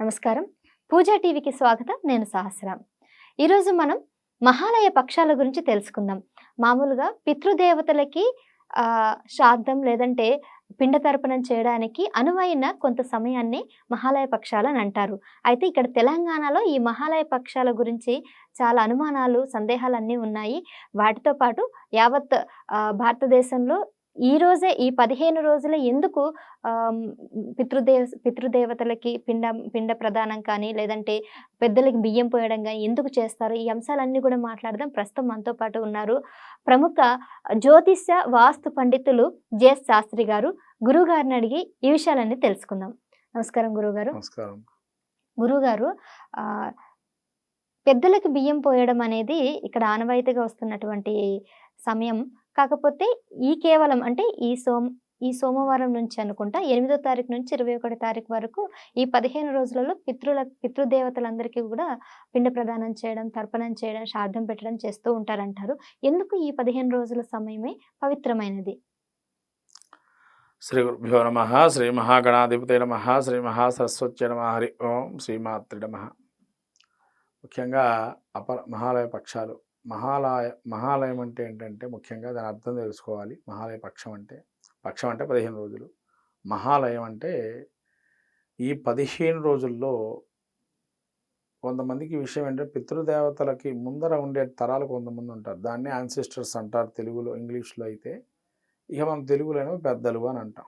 నమస్కారం. పూజా టీవీకి స్వాగతం. నేను సహస్రం ఈరోజు మనం మహాలయ పక్షాల గురించి తెలుసుకుందాం. మామూలుగా పితృదేవతలకి శ్రాద్ధం లేదంటే పిండ తర్పణం చేయడానికి అనువైన కొంత సమయాన్ని మహాలయ పక్షాలు అని అంటారు. అయితే ఇక్కడ తెలంగాణలో ఈ మహాలయ పక్షాల గురించి చాలా అనుమానాలు సందేహాలు అన్నీ ఉన్నాయి. వాటితో పాటు యావత్ భారతదేశంలో ఈ రోజే ఈ పదిహేను రోజులు ఎందుకు పితృదేవ పితృదేవతలకి పిండ పిండ ప్రదానం కానీ లేదంటే పెద్దలకి బియ్యం పోయడం కానీ ఎందుకు చేస్తారు? ఈ అంశాలన్నీ కూడా మాట్లాడదాం. ప్రస్తుతం మనతో పాటు ఉన్నారు ప్రముఖ జ్యోతిష్య వాస్తు పండితులు జెఎస్ శాస్త్రి గారు. గురువు గారిని అడిగి ఈ విషయాలన్నీ తెలుసుకుందాం. నమస్కారం గురువుగారు. నమస్కారం. పెద్దలకు బియ్యం పోయడం అనేది ఇక్కడ ఆనవాయితీగా వస్తున్నటువంటి సమయం. కాకపోతే ఈ కేవలం అంటే ఈ సోమ ఈ సోమవారం నుంచి అనుకుంటా ఎనిమిదో తారీఖు నుంచి ఇరవై ఒకటి తారీఖు వరకు ఈ పదిహేను రోజులలో పితృల పితృదేవతలందరికీ కూడా పిండ ప్రదానం చేయడం తర్పణం చేయడం శ్రాద్ధం పెట్టడం చేస్తూ ఉంటారంటారు. ఎందుకు ఈ పదిహేను రోజుల సమయమే పవిత్రమైనది? శ్రీ గురుభ్యో నమ శ్రీ మహాగణాధిపతి నమ శ్రీ మహాసరస్వత్య నమ హరి ఓం శ్రీమాత్రి నమ. ముఖ్యంగా అపర మహాలయ పక్షాలు మహాలయ మహాలయం అంటే ఏంటంటే ముఖ్యంగా దాని అర్థం తెలుసుకోవాలి. మహాలయ పక్షం అంటే పక్షం అంటే పదిహేను రోజులు. మహాలయం అంటే ఈ పదిహేను రోజుల్లో కొంతమందికి విషయం ఏంటంటే పితృదేవతలకి ముందర ఉండే తరాలు కొంతమంది ఉంటారు. దాన్ని యాన్సిస్టర్స్ అంటారు తెలుగులో ఇంగ్లీష్లో అయితే. ఇక మనం తెలుగులోనేమో పెద్దలు అని అంటాం.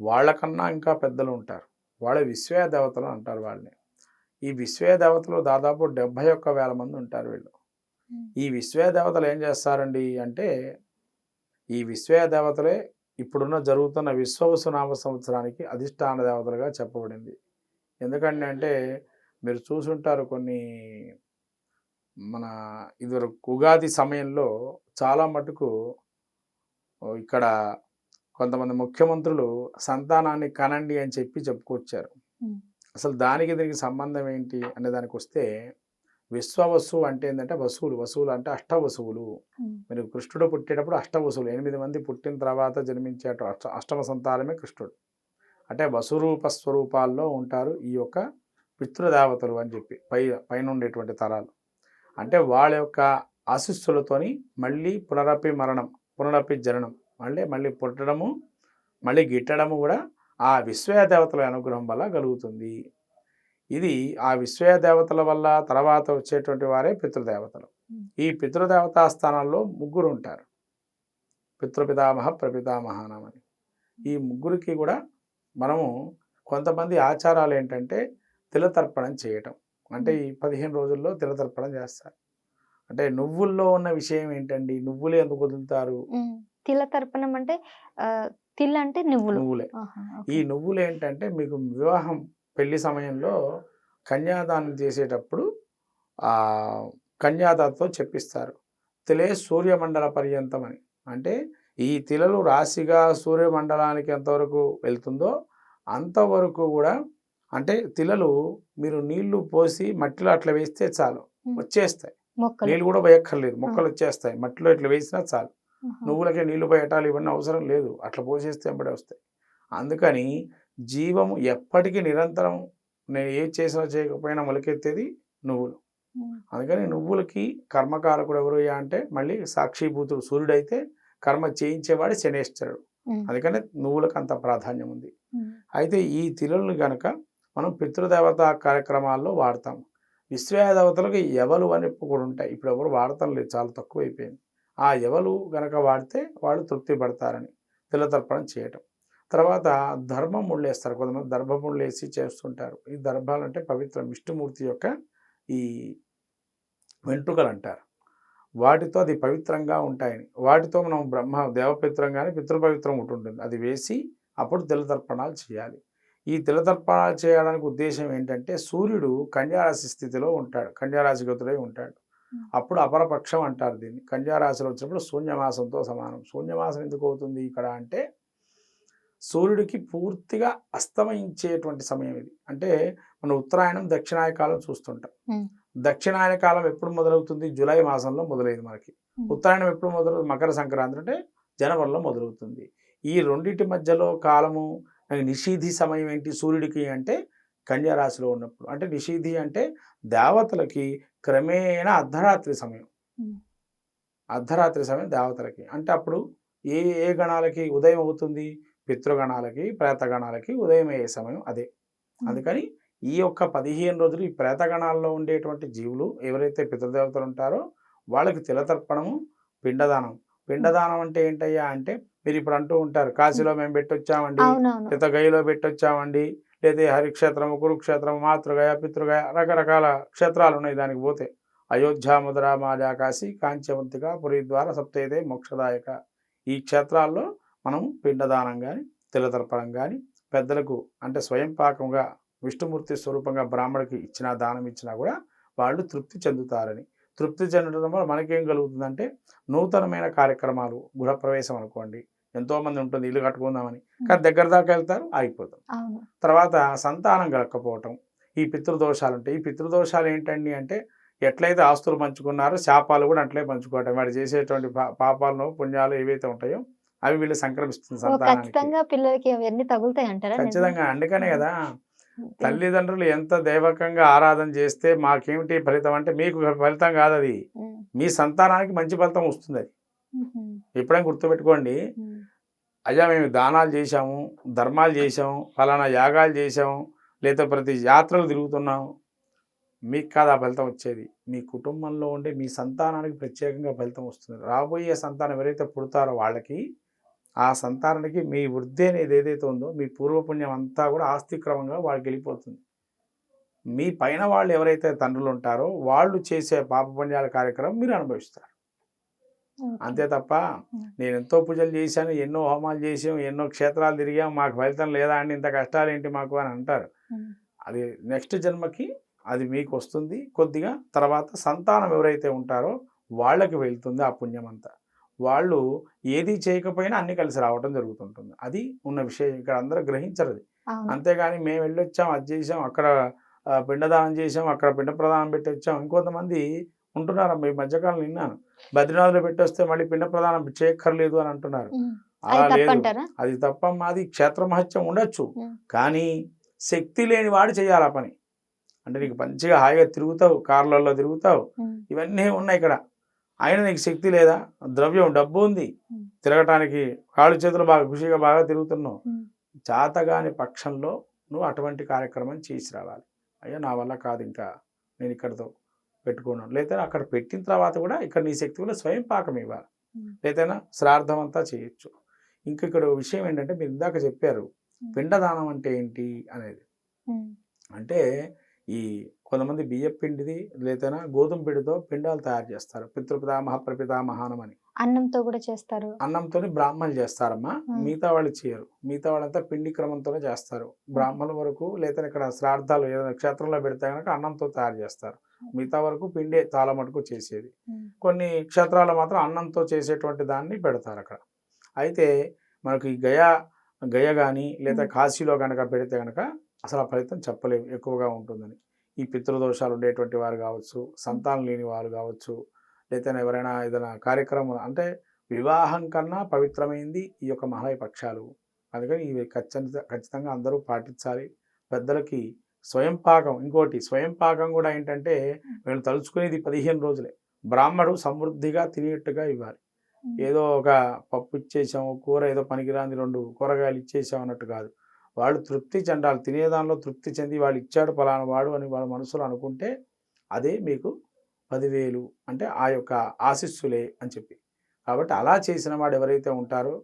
వాళ్ళకన్నా ఇంకా పెద్దలు ఉంటారు. వాళ్ళ విశ్వయ దేవతలు అంటారు వాళ్ళని. ఈ విశ్వయ దేవతలు దాదాపు డెబ్భై ఒక్క వేల మంది ఉంటారు వీళ్ళు. ఈ దేవతలు ఏం చేస్తారండి అంటే ఈ దేవతలే ఇప్పుడున్న జరుగుతున్న విశ్వవసు నామ సంవత్సరానికి అధిష్టాన దేవతలుగా చెప్పబడింది. ఎందుకంటే అంటే మీరు చూసుంటారు కొన్ని మన ఇదివరకు ఉగాది సమయంలో చాలా మటుకు ఇక్కడ కొంతమంది ముఖ్యమంత్రులు సంతానాన్ని కనండి అని చెప్పి చెప్పుకొచ్చారు. అసలు దానికి దీనికి సంబంధం ఏంటి అనే దానికి వస్తే విశ్వవసువు అంటే ఏంటంటే వసువులు. వసువులు అంటే అష్ట వసువులు మీరు కృష్ణుడు పుట్టేటప్పుడు అష్ట వసువులు ఎనిమిది మంది పుట్టిన తర్వాత జన్మించేట అష్ట అష్టమ సంతానమే కృష్ణుడు. అంటే వసురూప స్వరూపాల్లో ఉంటారు ఈ యొక్క పితృదేవతలు అని చెప్పి పై పైన ఉండేటువంటి తరాలు. అంటే వాళ్ళ యొక్క ఆశీస్సులతోని మళ్ళీ పునరపి మరణం పునరపి జననం. మళ్ళీ మళ్ళీ పుట్టడము మళ్ళీ గిట్టడము కూడా ఆ విశ్వయ దేవతల అనుగ్రహం వల్ల కలుగుతుంది. ఇది ఆ విశ్వయ దేవతల వల్ల తర్వాత వచ్చేటువంటి వారే పితృదేవతలు. ఈ పితృదేవతా స్థానాల్లో ముగ్గురు ఉంటారు పితృపితామహ ప్రపితామహానమని. ఈ ముగ్గురికి కూడా మనము కొంతమంది ఆచారాలు ఏంటంటే తిలతర్పణం చేయటం. అంటే ఈ పదిహేను రోజుల్లో తిలతర్పణం చేస్తారు. అంటే నువ్వుల్లో ఉన్న విషయం ఏంటండి? నువ్వులు ఎందుకు వదులుతారు? ఉమ్. తిల తర్పణం అంటే తిల్ అంటే నువ్వులు. నువ్వులే. ఈ. నువ్వులు ఏంటంటే మీకు వివాహం పెళ్ళి సమయంలో కన్యాదానం చేసేటప్పుడు ఆ కన్యాదాతో చెప్పిస్తారు. తిలే సూర్యమండల పర్యంతం అని అంటే ఈ తిలలు రాశిగా సూర్యమండలానికి ఎంతవరకు వెళ్తుందో అంతవరకు కూడా అంటే తిలలు మీరు నీళ్ళు పోసి మట్టిలో అట్లా వేస్తే చాలు. వచ్చేస్తాయి. నీళ్ళు కూడా పోయక్కర్లేదు. మొక్కలు వచ్చేస్తాయి. మట్టిలో ఇట్లా వేసినా చాలు. నువ్వులకే నీళ్ళు పోయటాలు ఇవన్నీ అవసరం లేదు. అట్లా పోసేస్తే వెంబడే వస్తాయి. అందుకని జీవము ఎప్పటికీ నిరంతరం నేను ఏ చేసినా చేయకపోయినా మొలకెత్తేది నువ్వులు. అందుకని నువ్వులకి కర్మకారకుడు ఎవరు అంటే మళ్ళీ సాక్షిభూతుడు సూర్యుడైతే కర్మ చేయించేవాడు శనేశ్వరుడు. అందుకని నువ్వులకు అంత ప్రాధాన్యం ఉంది. అయితే ఈ తిరులను గనక మనం పితృదేవతా కార్యక్రమాల్లో వాడతాం. విశ్వదేవతలకు ఎవలు అని కూడా ఉంటాయి. ఇప్పుడు ఎవరు వాడటం లేదు చాలా తక్కువ అయిపోయింది ఆ ఎవలు గనక వాడితే వాళ్ళు తృప్తి పడతారని తిలతర్పణం చేయటం. తర్వాత ధర్మం ముళ్ళేస్తారు. కొంతమంది దర్భముళ్ళు వేసి చేస్తుంటారు. ఈ దర్భాలు అంటే పవిత్ర విష్ణుమూర్తి యొక్క ఈ వెంట్రుకలు అంటారు వాటితో అది పవిత్రంగా ఉంటాయని వాటితో మనం బ్రహ్మ దేవపవిత్రంగానే పితృపవిత్రం ఉంటుంటుంది అది వేసి అప్పుడు తిలతర్పణాలు చేయాలి. ఈ తిలతర్పణాలు చేయడానికి ఉద్దేశం ఏంటంటే సూర్యుడు కన్యారాశి స్థితిలో ఉంటాడు. కన్యారాశి గతులై ఉంటాడు. అప్పుడు అపరపక్షం అంటారు దీన్ని. కన్యారాశిలో వచ్చినప్పుడు శూన్యమాసంతో సమానం. శూన్యమాసం ఎందుకు అవుతుంది ఇక్కడ అంటే సూర్యుడికి పూర్తిగా అస్తమయించేటువంటి సమయం ఇది. అంటే మన ఉత్తరాయణం దక్షిణాయ కాలం చూస్తుంటాం. దక్షిణాయన కాలం ఎప్పుడు మొదలవుతుంది? జూలై మాసంలో మొదలైంది మనకి. ఉత్తరాయణం ఎప్పుడు మొదలు మకర సంక్రాంతి అంటే జనవరిలో మొదలవుతుంది. ఈ రెండింటి మధ్యలో కాలము నిషీధి సమయం ఏంటి? సూర్యుడికి అంటే కన్యా రాశిలో ఉన్నప్పుడు. అంటే నిషీధి అంటే దేవతలకి క్రమేణా అర్ధరాత్రి సమయం. అర్ధరాత్రి సమయం దేవతలకి. అంటే అప్పుడు ఏ ఏ గణాలకి ఉదయం అవుతుంది? పితృగణాలకి ప్రేతగణాలకి ఉదయం అయ్యే సమయం? అదే. అందుకని ఈ యొక్క పదిహేను రోజులు ఈ ప్రేతగణాల్లో ఉండేటువంటి జీవులు ఎవరైతే పితృదేవతలు ఉంటారో వాళ్ళకి తిలతర్పణము పిండదానం. పిండదానం అంటే ఏంటయ్యా అంటే మీరు ఇప్పుడు అంటూ ఉంటారు కాశీలో మేము పెట్టొచ్చామండి లేదా గయలో పెట్టొచ్చామండి లేదా హరిక్షేత్రము కురుక్షేత్రము మాతృగయ పితృగయ రకరకాల క్షేత్రాలు ఉన్నాయి దానికి పోతే. అయోధ్య మధుర మాజా కాశీ కాంచవంతిక పురిద్వార సప్తేదే మోక్షదాయక ఈ క్షేత్రాల్లో మనం పిండదానం కానీ తిలతర్పణం కానీ పెద్దలకు అంటే స్వయం పాకంగా విష్ణుమూర్తి స్వరూపంగా బ్రాహ్మడికి ఇచ్చిన దానం ఇచ్చినా కూడా వాళ్ళు తృప్తి చెందుతారని. తృప్తి చెందడం వల్ల మనకేం కలుగుతుందంటే నూతనమైన కార్యక్రమాలు గృహప్రవేశం అనుకోండి ఎంతో మంది ఉంటుంది ఇల్లు కట్టుకుందామని కానీ దగ్గర దాకా వెళ్తారు ఆగిపోతాం తర్వాత సంతానం కలగకపోవటం ఈ పితృదోషాలు ఉంటాయి. ఈ పితృదోషాలు ఏంటండి అంటే ఎట్లయితే ఆస్తులు పంచుకున్నారో శాపాలు కూడా అట్లే పంచుకోవటం. వాడు చేసేటువంటి పా- పాపాలను పుణ్యాలు ఏవైతే ఉంటాయో అవి వీళ్ళు సంక్రమిస్తుంది ఖచ్చితంగా పిల్లలకి అవన్నీ తగులుతాయి అంటారా? ఖచ్చితంగా. అందుకనే కదా. తల్లిదండ్రులు ఎంత దైవకంగా ఆరాధన చేస్తే మాకేమిటి ఫలితం? అంటే మీకు ఫలితం కాదు అది. మీ సంతానానికి మంచి ఫలితం వస్తుంది అది. ఎప్పుడైనా గుర్తుపెట్టుకోండి. అయ్యా మేము దానాలు చేశాము ధర్మాలు చేశాము ఫలానా యాగాలు చేశాము లేదా ప్రతి యాత్రలు తిరుగుతున్నాము. మీకు కాదు ఆ ఫలితం వచ్చేది. మీ కుటుంబంలో ఉండే మీ సంతానానికి ప్రత్యేకంగా ఫలితం వస్తుంది. రాబోయే సంతానం ఎవరైతే పుడతారో వాళ్ళకి ఆ సంతానానికి మీ వృద్ధి అనేది ఏదైతే ఉందో మీ పూర్వపుణ్యం అంతా కూడా ఆస్తిక్రమంగా వాళ్ళకి వెళ్ళిపోతుంది మీ పైన వాళ్ళు ఎవరైతే తండ్రులు ఉంటారో వాళ్ళు చేసే పాపపుణ్యాల కార్యక్రమం మీరు అనుభవిస్తారు. అంతే తప్ప. నేను ఎంతో పూజలు చేశాను ఎన్నో హోమాలు చేసాం ఎన్నో క్షేత్రాలు తిరిగాం మాకు ఫలితం లేదా అండి ఇంత కష్టాలు ఏంటి మాకు అని అంటారు. అది నెక్స్ట్ జన్మకి అది మీకు వస్తుంది కొద్దిగా తర్వాత సంతానం ఎవరైతే ఉంటారో వాళ్ళకి వెళ్తుంది ఆ పుణ్యం అంతా వాళ్ళు ఏది చేయకపోయినా అన్ని కలిసి రావడం జరుగుతుంటుంది. అది ఉన్న విషయం. ఇక్కడ అందరూ గ్రహించరు అంతేగాని మేము వెళ్ళొచ్చాం అది చేసాం అక్కడ పిండదానం చేసాం అక్కడ పిండ ప్రదానం పెట్టి వచ్చాం. ఇంకొంతమంది ఉంటున్నారు? ఈ మధ్యకాలం విన్నాను. బద్రీనాథ్లో పెట్టొస్తే మళ్ళీ పిండ ప్రదానం చేయక్కర్లేదు అని అంటున్నారు. అలా లేదు. అది తప్ప మాది క్షేత్ర మహత్యం ఉండొచ్చు. కానీ శక్తి లేని వాడు చేయాలి ఆ పని. అంటే నీకు మంచిగా హాయిగా తిరుగుతావు కార్లలో తిరుగుతావు. ఇవన్నీ ఉన్నాయి ఇక్కడ. అయినా నీకు శక్తి లేదా ద్రవ్యం డబ్బు ఉంది. తిరగటానికి కాళ్ళు చేతులు బాగా ఖుషిగా బాగా తిరుగుతున్నావు ఉం. చాతగాని పక్షంలో నువ్వు అటువంటి కార్యక్రమం చేసి రావాలి అయ్యా నా వల్ల కాదు ఇంకా నేను ఇక్కడతో పెట్టుకోను లేదా అక్కడ పెట్టిన తర్వాత కూడా ఇక్కడ నీ శక్తి వల్ల స్వయం పాకం ఇవ్వాలి. లేదైనా శ్రాద్ధం అంతా చేయొచ్చు ఇంకా ఇక్కడ విషయం ఏంటంటే మీరు ఇందాక చెప్పారు. పిండదానం అంటే ఏంటి అనేది. అంటే ఈ కొంతమంది బియ్యం పిండిది లేదైనా గోధుమ పిండితో పిండాలు తయారు చేస్తారు. పితృపితామహ ప్రపితామహానం అని. అన్నంతో కూడా చేస్తారు. అన్నంతో బ్రాహ్మణులు చేస్తారమ్మా. మిగతా వాళ్ళు చేయరు. మిగతా వాళ్ళంతా పిండి క్రమంతోనే చేస్తారు. బ్రాహ్మణుల వరకు లేదా ఇక్కడ శ్రాద్ధాలు ఏదైనా క్షేత్రంలో పెడితే కనుక అన్నంతో తయారు చేస్తారు. మిగతా వరకు పిండే చాలా మటుకు చేసేది. కొన్ని క్షేత్రాల్లో మాత్రం అన్నంతో చేసేటువంటి దాన్ని పెడతారు అక్కడ. అయితే మనకు ఈ గయా గయ కానీ లేదా. కాశీలో కనుక పెడితే కనుక అసలు ఆ ఫలితం చెప్పలేము. ఎక్కువగా ఉంటుందని. ఈ పితృదోషాలు ఉండేటువంటి వారు కావచ్చు సంతానం లేని వారు కావచ్చు లేదా ఎవరైనా ఏదైనా కార్యక్రమం అంటే వివాహం కన్నా పవిత్రమైంది ఈ యొక్క మహాలయ పక్షాలు. అందుకని ఇవి ఖచ్చితంగా ఖచ్చితంగా అందరూ పాటించాలి. పెద్దలకి స్వయం పాకం ఇంకోటి స్వయం పాకం కూడా ఏంటంటే వీళ్ళు తలుచుకునేది పదిహేను రోజులే. బ్రాహ్మడు సమృద్ధిగా తినేట్టుగా ఇవ్వాలి. ఏదో ఒక పప్పు ఇచ్చేసాము కూర ఏదో పనికిరాని రెండు కూరగాయలు ఇచ్చేసాం అన్నట్టు కాదు. వాళ్ళు తృప్తి చెందాలి. తినేదానిలో తృప్తి చెంది వాళ్ళు ఇచ్చాడు పలానా వాడు అని వాళ్ళ మనసులో అనుకుంటే అదే మీకు పదివేలు అంటే ఆ యొక్క ఆశిస్సులే అని చెప్పి. కాబట్టి అలా చేసిన వాడు ఎవరైతే ఉంటారో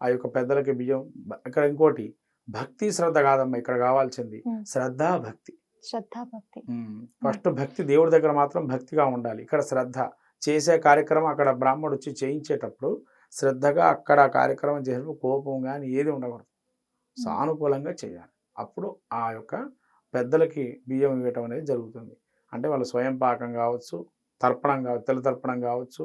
ఆ యొక్క పెద్దలకి బియ్యం ఇక్కడ ఇంకోటి భక్తి శ్రద్ధ కాదమ్మా ఇక్కడ కావాల్సింది. శ్రద్ధ భక్తి. భక్తి. ఫస్ట్ భక్తి దేవుడి దగ్గర మాత్రం భక్తిగా ఉండాలి. ఇక్కడ శ్రద్ధ. చేసే కార్యక్రమం అక్కడ బ్రాహ్మడు వచ్చి చేయించేటప్పుడు శ్రద్ధగా అక్కడ కార్యక్రమం చేసినప్పుడు కోపం కానీ ఏది ఉండకూడదు. సానుకూలంగా చేయాలి. అప్పుడు ఆ యొక్క పెద్దలకి బియ్యం ఇవ్వటం అనేది జరుగుతుంది. అంటే వాళ్ళు స్వయం పాకం కావచ్చు తర్పణం కావచ్చు తెల్ల తర్పణం కావచ్చు.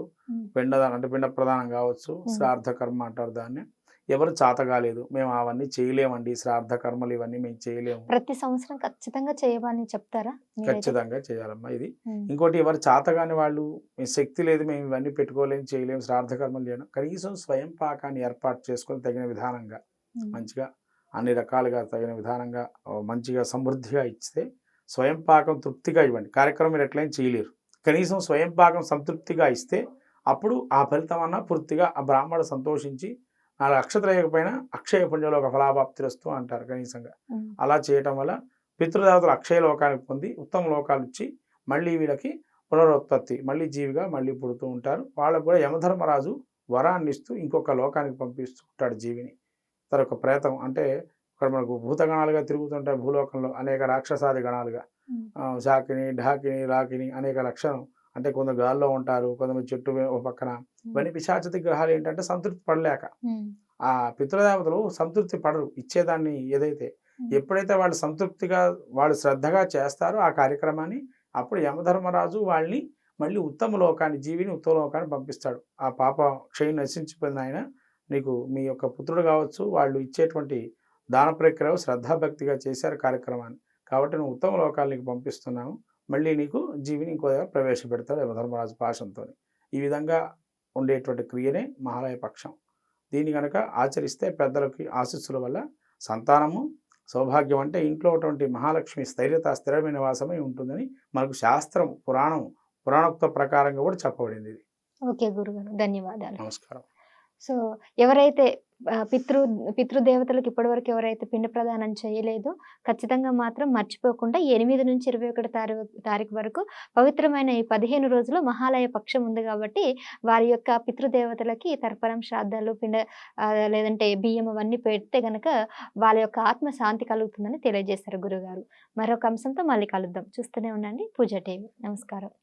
పిండదానం అంటే పిండ ప్రదానం కావచ్చు శ్రాద్ధ కర్మ అంటారు దాన్ని. ఎవరు చాత కాలేదు మేము అవన్నీ చేయలేమండి. శ్రాద్ధ కర్మలు ఇవన్నీ మేము చేయలేము. ప్రతి సంవత్సరం ఖచ్చితంగా చేయమని చెప్తారా? ఖచ్చితంగా చేయాలమ్మా ఇది. ఇంకోటి ఎవరు చాతగాని వాళ్ళు "మీ శక్తి లేదు మేము ఇవన్నీ పెట్టుకోలేము చేయలేము శ్రాద్ధ కర్మలు చేయడం కనీసం స్వయం పాకాన్ని ఏర్పాటు చేసుకొని తగిన విధానంగా. మంచిగా అన్ని రకాలుగా తగిన విధానంగా మంచిగా సమృద్ధిగా ఇస్తే స్వయం పాకం తృప్తిగా ఇవ్వండి. కార్యక్రమం మీరు ఎట్లయినా చేయలేరు. కనీసం స్వయం పాకం సంతృప్తిగా ఇస్తే అప్పుడు ఆ ఫలితం అన్న పూర్తిగా ఆ బ్రాహ్మడు సంతోషించి నాలుగు అక్షతలు వేయకపోయినా అక్షయ పుణ్యంలో ఒక ఫలాభాప్తి వస్తూ అంటారు కనీసంగా. అలా చేయటం వల్ల పితృదేవతలు అక్షయ లోకానికి పొంది ఉత్తమ లోకాలు ఇచ్చి మళ్ళీ వీళ్ళకి పునరుత్పత్తి మళ్ళీ జీవిగా మళ్ళీ పుడుతూ ఉంటారు. వాళ్ళకు కూడా యమధర్మరాజు వరాన్ని ఇస్తూ ఇంకొక లోకానికి పంపిస్తూ ఉంటాడు జీవిని. తరొక ప్రేతం అంటే ఇక్కడ మనకు భూతగణాలుగా తిరుగుతుంటాయి భూలోకంలో అనేక రాక్షసాది గణాలుగా. శాకిని ఢాకిని రాకిని అనేక లక్షణం. అంటే కొందరు గాల్లో ఉంటారు కొంతమంది చెట్టు ఒక పక్కన. ఇవన్నీ పిశాచతి గ్రహాలు ఏంటంటే సంతృప్తి పడలేక. ఆ పితృదేవతలు సంతృప్తి పడరు ఇచ్చేదాన్ని ఏదైతే. ఎప్పుడైతే వాళ్ళు సంతృప్తిగా వాళ్ళు శ్రద్ధగా చేస్తారో ఆ కార్యక్రమాన్ని అప్పుడు యమధర్మరాజు వాళ్ళని మళ్ళీ ఉత్తమ లోకాన్ని జీవిని ఉత్తమ లోకాన్ని పంపిస్తాడు. ఆ పాప క్షయం నశించిపోయిన ఆయన. నీకు మీ యొక్క పుత్రుడు కావచ్చు వాళ్ళు ఇచ్చేటువంటి దాన ప్రక్రియ శ్రద్ధాభక్తిగా చేశారు కార్యక్రమాన్ని. కాబట్టి నువ్వు ఉత్తమ లోకాలు నీకు పంపిస్తున్నావు మళ్ళీ నీకు జీవిని ఇంకో దగ్గర ప్రవేశపెడతాడు యమధర్మరాజు పాశంతో ఈ విధంగా ఉండేటువంటి క్రియనే మహాలయ పక్షం. దీన్ని కనుక ఆచరిస్తే పెద్దలకి ఆశీస్సుల వల్ల సంతానము సౌభాగ్యం అంటే ఇంట్లో ఉన్నటువంటి మహాలక్ష్మి స్థైర్యత స్థిరమైన నివాసమై ఉంటుందని మనకు శాస్త్రం పురాణం పురాణోక్త ప్రకారంగా కూడా చెప్పబడింది ఇది. ఓకే గురుగారు ధన్యవాదాలు. నమస్కారం. సో ఎవరైతే పితృ పితృదేవతలకు ఇప్పటివరకు ఎవరైతే పిండ ప్రదానం చేయలేదో ఖచ్చితంగా మాత్రం మర్చిపోకుండా ఎనిమిది నుంచి ఇరవై ఒకటి తారీఖు తారీఖు వరకు పవిత్రమైన ఈ పదిహేను రోజులు మహాలయ పక్షం ఉంది కాబట్టి వారి యొక్క పితృదేవతలకి తర్పణం శ్రాద్ధాలు పిండ లేదంటే బియ్యం అవన్నీ పెడితే గనక వాళ్ళ యొక్క ఆత్మ శాంతి కలుగుతుందని తెలియజేశారు గురుగారు. మరొక అంశంతో మళ్ళీ కలుద్దాం. చూస్తూనే ఉండండి. పూజ టీవీ. నమస్కారం.